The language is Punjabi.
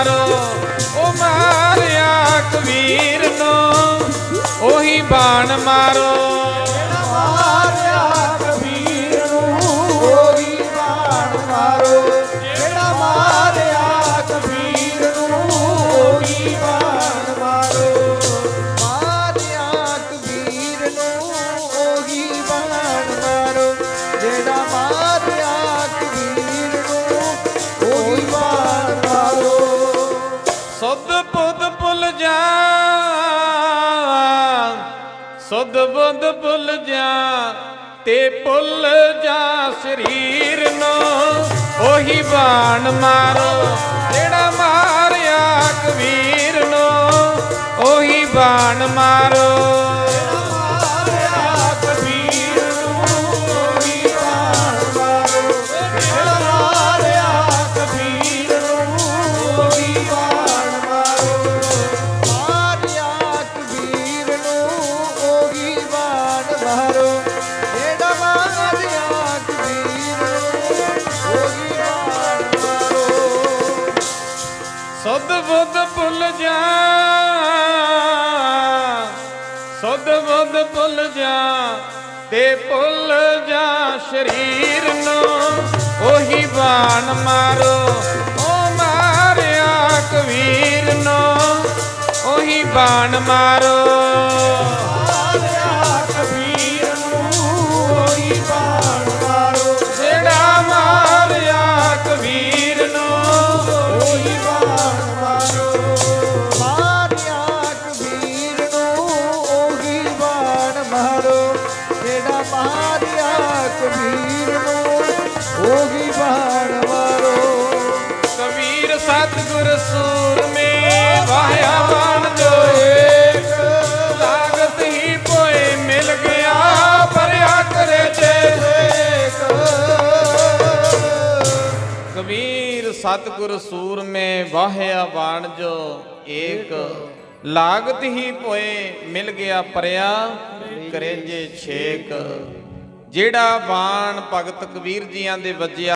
ਮਾਰੋ ਉਹ ਮਾਰਿਆ ਕਬੀਰ ਨੂੰ ਉਹੀ ਬਾਣ ਮਾਰੋ। ਮਾਰਿਆ ਕਬੀਰ ਨੂੰ ਉਹੀ ਬਾਣ ਮਾਰੋ। ਸੁਧ ਬੁੱਧ ਭੁੱਲ ਜਾ, ਸੁਧ ਬੁੱਧ ਭੁੱਲ ਜਾ, ਤੇ ਭੁੱਲ ਜਾ ਸਰੀਰ ਨੂੰ। ਉਹੀ ਬਾਣ ਮਾਰੋ, ਜਿਹੜਾ ਮਾਰਿਆ ਕਬੀਰ ਨੂੰ। ਉਹੀ ਬਾਣ ਮਾਰੋ। ਸੁਧ ਬੁੱਧ ਭੁੱਲ ਜਾ ਸੁਧ ਬੁੱਧ ਭੁੱਲ ਜਾ, ਤੇ ਭੁੱਲ ਜਾ ਸਰੀਰ ਨੂੰ। ਉਹੀ ਬਾਣ ਮਾਰੋ ਓ ਮਾਰਿਆ ਕਬੀਰ ਨੂੰ। ਉਹੀ ਬਾਣ ਮਾਰੋ ਬਾਣ ਜਿਹੜਾ ਮਾਰਿਆ ਕਬੀਰ ਨੂੰ, ਉਹੀ ਬਾਣ ਮਾਰੋ। ਕਬੀਰ ਸਤਿਗੁਰ ਸੂਰਮੇ ਵਾਹਿਆ ਬਾਣ ਜੋ ਲਾਗਤ ਹੀ ਪੋਏ ਮਿਲ ਗਿਆ, ਪਰਿਆ ਕਰੇ ਜੇ ਕਬੀਰ ਸਤਿਗੁਰ ਸੂਰਮੇ ਵਾਹਿਆ ਬਾਣ ਜੋ ਏਕ। ਲਾਗਤ ਹੀ ਪੋਏ ਮਿਲ ਗਿਆ ਪਰਿਆ ਕਰੇ ਛੇਕ। ਜਿਹੜਾ ਬਾਣ ਭਗਤ ਕਬੀਰ ਜੀਆਂ ਦੇ ਵੱਜਿਆ